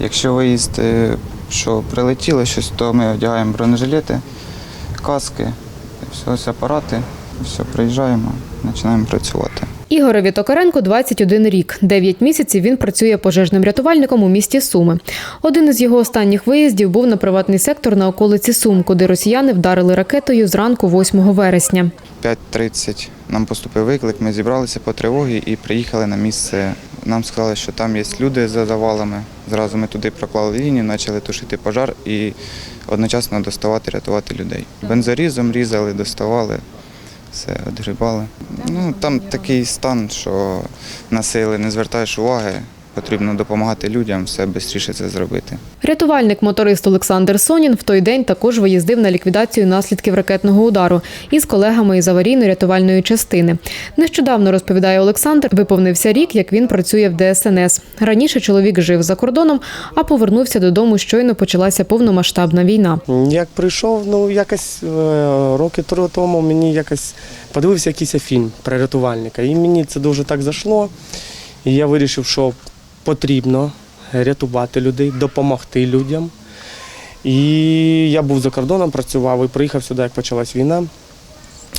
Якщо виїзд, е, що прилетіло щось, то ми одягаємо бронежилети, каски, все, ось апарати, все, приїжджаємо, починаємо працювати. Ігорові Токаренко 21 рік. Дев'ять місяців він працює пожежним рятувальником у місті Суми. Один із його останніх виїздів був на приватний сектор на околиці Сум, куди росіяни вдарили ракетою зранку 8 вересня. 5.30 нам поступив виклик, ми зібралися по тривогі і приїхали на місце. Нам сказали, що там є люди за завалами. Зразу ми туди проклали лінію, почали тушити пожар і одночасно доставати, рятувати людей. Бензорізом різали, доставали, все відгрібали. Ну, там такий стан, що на сили не звертаєш уваги, потрібно допомагати людям, все швидше це зробити. Рятувальник-моторист Олександр Сонін в той день також виїздив на ліквідацію наслідків ракетного удару із колегами із аварійно-рятувальної частини. Нещодавно розповідає Олександр, виповнився рік, як він працює в ДСНС. Раніше чоловік жив за кордоном, а повернувся додому. Щойно почалася повномасштабна війна. Як прийшов, ну якось е, роки три тому мені якось подивився якийсь фільм про рятувальника. І мені це дуже так зайшло. І я вирішив, що потрібно рятувати людей, допомогти людям. І я був за кордоном, працював і приїхав сюди, як почалась війна.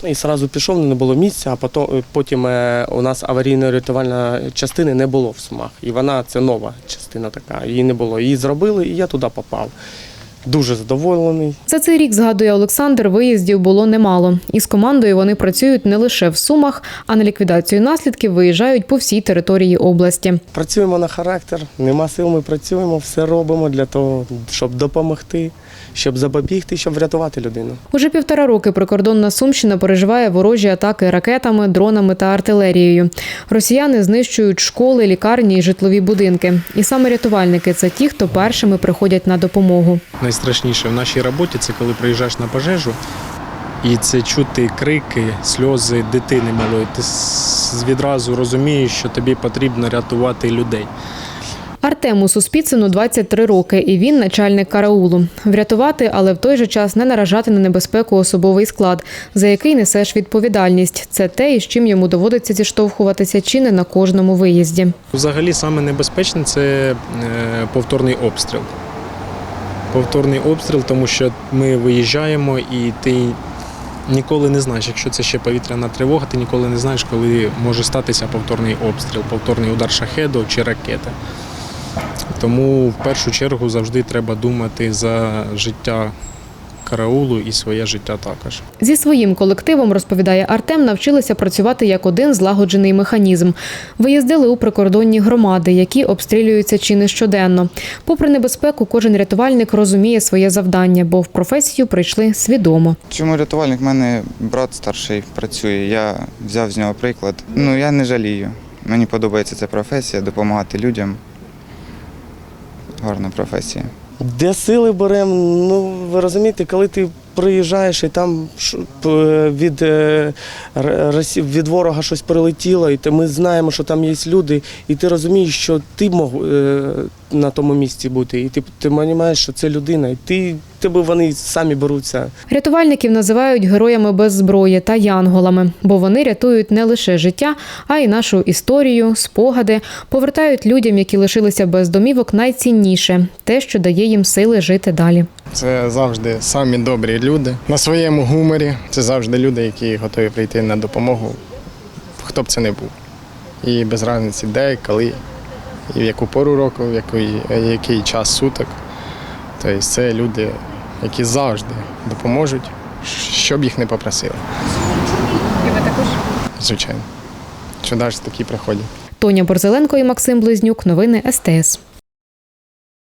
І одразу пішов, не було місця, а потім, потім е, у нас аварійної рятувальної частини не було в Сумах. І вона це нова частина така, її не було. Її зробили, і я туди попав. Дуже задоволений. За цей рік, згадує Олександр, виїздів було немало. Із командою вони працюють не лише в Сумах, а на ліквідацію наслідків виїжджають по всій території області. Працюємо на характер, нема сил, ми працюємо, все робимо для того, щоб допомогти, щоб запобігти, щоб врятувати людину. Уже півтора роки прикордонна Сумщина переживає ворожі атаки ракетами, дронами та артилерією. Росіяни знищують школи, лікарні і житлові будинки. І саме рятувальники це ті, хто першими приходять на допомогу. Найстрашніше в нашій роботі це коли приїжджаєш на пожежу, і це чути крики, сльози дитини малої. Ти відразу розумієш, що тобі потрібно рятувати людей. Артему Суспіцину 23 роки, і він начальник караулу. Врятувати, але в той же час не наражати на небезпеку особовий склад, за який несеш відповідальність. Це те, із чим йому доводиться зіштовхуватися чи не на кожному виїзді. Взагалі саме небезпечне це е, повторний обстріл. Повторний обстріл, тому що ми виїжджаємо і ти ніколи не знаєш, якщо це ще повітряна тривога, ти ніколи не знаєш, коли може статися повторний обстріл, повторний удар шахеду чи ракети. Тому в першу чергу завжди треба думати за життя караулу і своє життя також. Зі своїм колективом, розповідає Артем, навчилися працювати як один злагоджений механізм. Виїздили у прикордонні громади, які обстрілюються чи не щоденно. Попри небезпеку, кожен рятувальник розуміє своє завдання, бо в професію прийшли свідомо. Чому рятувальник? У мене брат старший працює. Я взяв з нього приклад. Ну я не жалію. Мені подобається ця професія, допомагати людям. Гарна професія. Де сили беремо? Ну ви розумієте, коли ти приїжджаєш і там від, е, від ворога щось прилетіло, і ми знаємо, що там є люди, і ти розумієш, що ти мог е, на тому місці бути, і ти, ти розумієш, що це людина, і ти тебе вони самі беруться. Рятувальників називають героями без зброї та янголами, бо вони рятують не лише життя, а й нашу історію, спогади, повертають людям, які лишилися без домівок, найцінніше те, що дає їм сили жити далі. Це завжди самі добрі люди на своєму гуморі. Це завжди люди, які готові прийти на допомогу, хто б це не був. І без різниці де, коли, і в яку пору року, в який, який час суток. Тобто це люди, які завжди допоможуть, що б їх не попросили. І ви також? Звичайно. Що навіть такі приходять. Тоня Борзеленко і Максим Близнюк. Новини СТС.